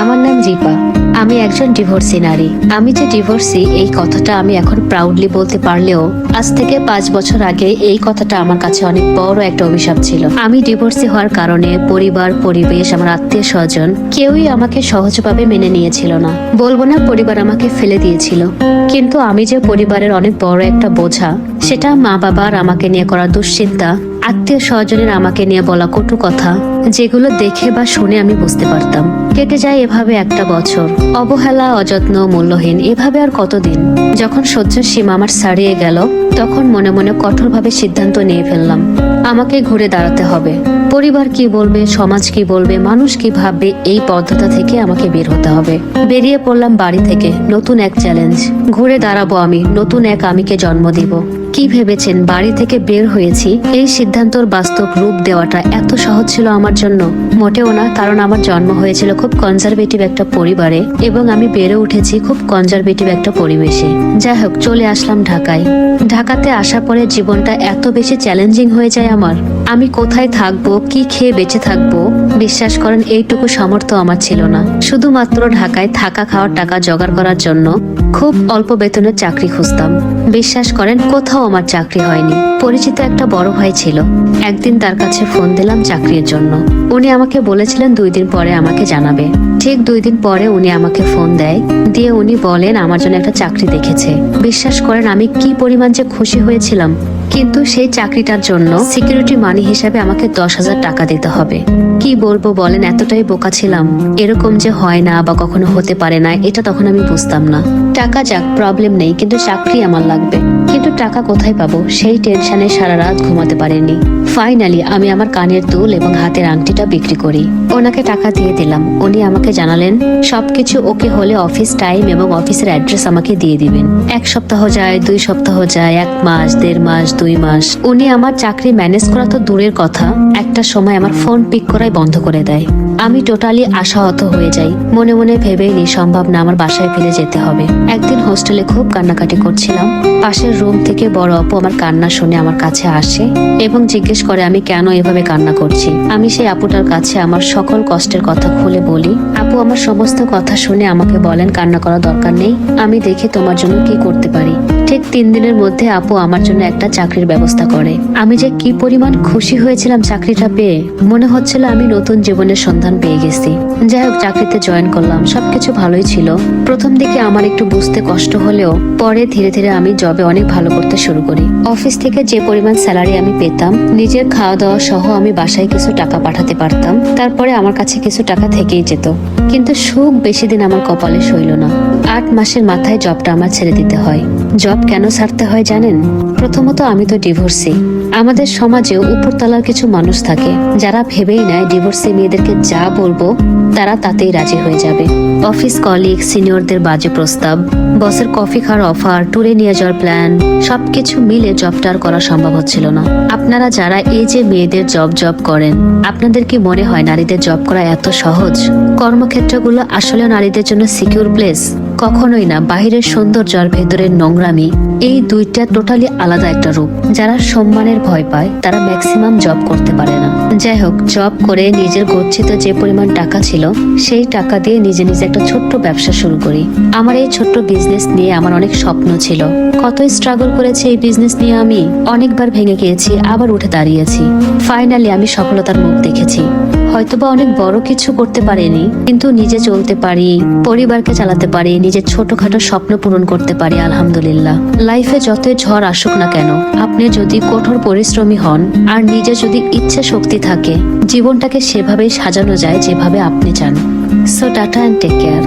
আমার নাম রিপা। আমি একজন ডিভোর্সি নারী। আমি যে ডিভোর্সি, এই কথাটা আমি এখন প্রাউডলি বলতে পারলেও আজ থেকে পাঁচ বছর আগে এই কথাটা আমার কাছে অনেক বড় একটা অভিশাপ ছিল। আমি ডিভোর্সি হওয়ার কারণে পরিবার, পরিবেশ, আমার আত্মীয় স্বজন কেউই আমাকে সহজভাবে মেনে নিয়েছিল না। বলব না পরিবার আমাকে ফেলে দিয়েছিল। কিন্তু আমি যে পরিবারের অনেক বড় একটা বোঝা, সেটা মা বাবার আমাকে নিয়ে করা দুশ্চিন্তা আত্মীয় স্বজনের আমাকে নিয়ে বলা কটু কথা, যেগুলো দেখে বা শুনে আমি বুঝতে পারতাম। কেটে যায় এভাবে একটা বছর। অবহেলা, অযত্ন, মূল্যহীন, এভাবে আর কতদিন? যখন সহ্যের সীমা আমার ছাড়িয়ে গেল, তখন মনে মনে কঠোরভাবে সিদ্ধান্ত নিয়ে ফেললাম। আমাকে ঘুরে দাঁড়াতে হবে। পরিবার কি বলবে, সমাজ কি বলবে, মানুষ কি ভাববে, এই পদ্ধতা থেকে আমাকে বের হতে হবে। বেরিয়ে পড়লাম বাড়ি থেকে, নতুন এক চ্যালেঞ্জ ঘুরে দাঁড়াবো আমি, নতুন এক আমিকে জন্ম দিব। কি ভেবেছেন, বাড়ি থেকে বের হয়েছি? এই সিদ্ধান্তর বাস্তব রূপ দেওয়াটা এত সহজ ছিল আমার জন্য। মোটেও না, কারণ আমার জন্ম হয়েছিল খুব কনজারভেটিভ একটা পরিবারে এবং আমি বেড়ে উঠেছি খুব কনজারভেটিভ একটা পরিবেশে। যাই হোক, চলে আসলাম ঢাকায়। ঢাকাতে আসার পরে জীবনটা এত বেশি চ্যালেঞ্জিং হয়ে যায় আমার। আমি কোথায় থাকব, কি খেয়ে বেঁচে থাকব, বিশ্বাস করেন, এইটুকু সামর্থ্য আমার ছিল না। শুধুমাত্র ঢাকায় থাকা খাওয়ার টাকা জোগাড় করার জন্য খুব অল্প বেতনের চাকরি খুঁজতাম। বিশ্বাস করেন, কোথাও আমার চাকরি হয়নি। পরিচিত একটা বড় ভাই ছিল। একদিন তার কাছে ফোন দিলাম চাকরির জন্য। উনি আমাকে বলেছিলেন দুই দিন পরে আমাকে জানাবে। ঠিক দুই দিন পরে উনি আমাকে ফোন দেয়। দিয়ে উনি বলেন, আমার জন্য একটা চাকরি দেখেছে। বিশ্বাস করেন, আমি কি পরিমাণ যে খুশি হয়েছিলাম। কিন্তু সেই চাকরিটার জন্য সিকিউরিটি মানি হিসাবে আমাকে দশ হাজার টাকা দিতে হবে। কি বলব বলেন, এতটাই বোকা ছিলাম। এরকম যে হয় না বা কখনো হতে পারে না, এটা তখন আমি বুঝতাম না। টাকা যাক প্রবলেম নেই, কিন্তু চাকরি আমার লাগবে। কিন্তু টাকা কোথায় পাবো? সেই টেনশনে সারা রাত ঘুমাতে পারিনি ফাইনালি আমি আমার কানের দুল এবং হাতের আংটিটা বিক্রি করি। ওনাকে টাকা দিয়ে দিলাম। উনি আমাকে জানালেন, সবকিছু ওকে হলে অফিস টাইম এবং অফিসের অ্যাড্রেস আমাকে দিয়ে দিবেন। এক সপ্তাহ যায়, দুই সপ্তাহ যায়, এক মাস, দেড় মাস, দুই মাস। উনি আমার চাকরি ম্যানেজ করা তো দূরের কথা। একটা সময় আমার ফোন পিক করাই বন্ধ করে দেয়। আমি টোটালি আশাহত হয়ে যাই। মনে মনে ভেবেই নি সম্ভব না আমার বাসায় ফিরে যেতে হবে। একদিন হোস্টেলে খুব কান্নাকাটি করছিলাম। পাশের রুম থেকে বড় অপু আমার কান্না শুনে আমার কাছে আসে এবং জিজ্ঞেস করে, আমি কেন এভাবে কান্না করছি? আমি সেই আপুটার কাছে আমার সকল কষ্টের কথা খুলে বলি, আপু, আমার সমস্ত কথা শুনে আমাকে বলেন কান্না করা দরকার নেই। আমি দেখি তোমার জন্য কি করতে পারি? ঠিক তিন দিনের মধ্যে আপু আমার জন্য একটা চাকরির ব্যবস্থা করে। আমি যে কি পরিমাণ খুশি হয়েছিলাম চাকরিটা পেয়ে, মনে হচ্ছিল আমি নতুন জীবনের সন্ধান পেয়ে গেছি। যাই হোক, চাকরিতে জয়েন করলাম, সবকিছু ভালোই ছিল। প্রথম দিকে আমার একটু বুঝতে কষ্ট হলেও, পরে ধীরে ধীরে আমি জবে অনেক ভালো করতে শুরু করি। অফিস থেকে যে পরিমাণ স্যালারি আমি পেতাম, নিজের খাওয়া দাওয়া সহ আমি বাসায় কিছু টাকা পাঠাতে পারতাম, তারপরে আমার কাছে কিছু টাকা থেকেই যেত। কিন্তু সুখ বেশি দিন আমার কপালে সইল না। আট মাসের মাথায় জবটা আমার ছেড়ে দিতে হয়। জব কেন ছাড়তে হয় জানেন? প্রথমত আমি তো ডিভোর্সি। আমাদের সমাজেও উপরতলার কিছু মানুষ থাকে, যারা ভেবেই নেয় ডিভোর্সি মেয়েদেরকে যা বলব, তারা তাতেই রাজি হয়ে যাবে। অফিস কলিগ, সিনিয়রদের বাজে প্রস্তাব, বসের কফি খাওয়ার অফার, ট্যুরে নিয়ে যাওয়ার প্ল্যান, সবকিছু মিলে জবটা আর করা সম্ভব হচ্ছিল না। আপনারা যারা এই যে মেয়েদের জব জব করেন, আপনাদের কি মনে হয় নারীদের জব করা এত সহজ? কর্মক্ষেত্রগুলো আসলে নারীদের জন্য সিকিউর প্লেস কখনোই না, বাহিরের সৌন্দর্য আর ভেতরের নোংরামি, এই দুইটা টোটালি আলাদা একটা রূপ। যারা সম্মানের ভয় পায়, তারা ম্যাক্সিমাম জব করতে পারে না। যাই হোক জব করে নিজের গচ্ছিত যে পরিমাণ টাকা ছিল, সেই টাকা দিয়ে নিজে নিজে একটা ছোট্ট ব্যবসা শুরু করি। আমার এই ছোট্ট বিজনেস নিয়ে আমার অনেক স্বপ্ন ছিল। কতই স্ট্রাগল করেছি এই বিজনেস নিয়ে আমি? অনেকবার ভেঙে গিয়েছি, আবার উঠে দাঁড়িয়েছি। ফাইনালি আমি সফলতার মুখ দেখেছি। হয়তোবা অনেক বড় কিছু করতে পারেনি, কিন্তু নিজে চলতে পারি, পরিবারকে চালাতে পারি, নিজের ছোটখাটো স্বপ্ন পূরণ করতে পারি, আলহামদুলিল্লাহ। লাইফে যতই ঝড় আসুক না কেন, আপনি যদি কঠোর পরিশ্রমী হন, আর নিজে যদি ইচ্ছা শক্তি থাকে, জীবনটাকে সেভাবেই সাজানো যায় যেভাবে আপনি চান। So tata and take care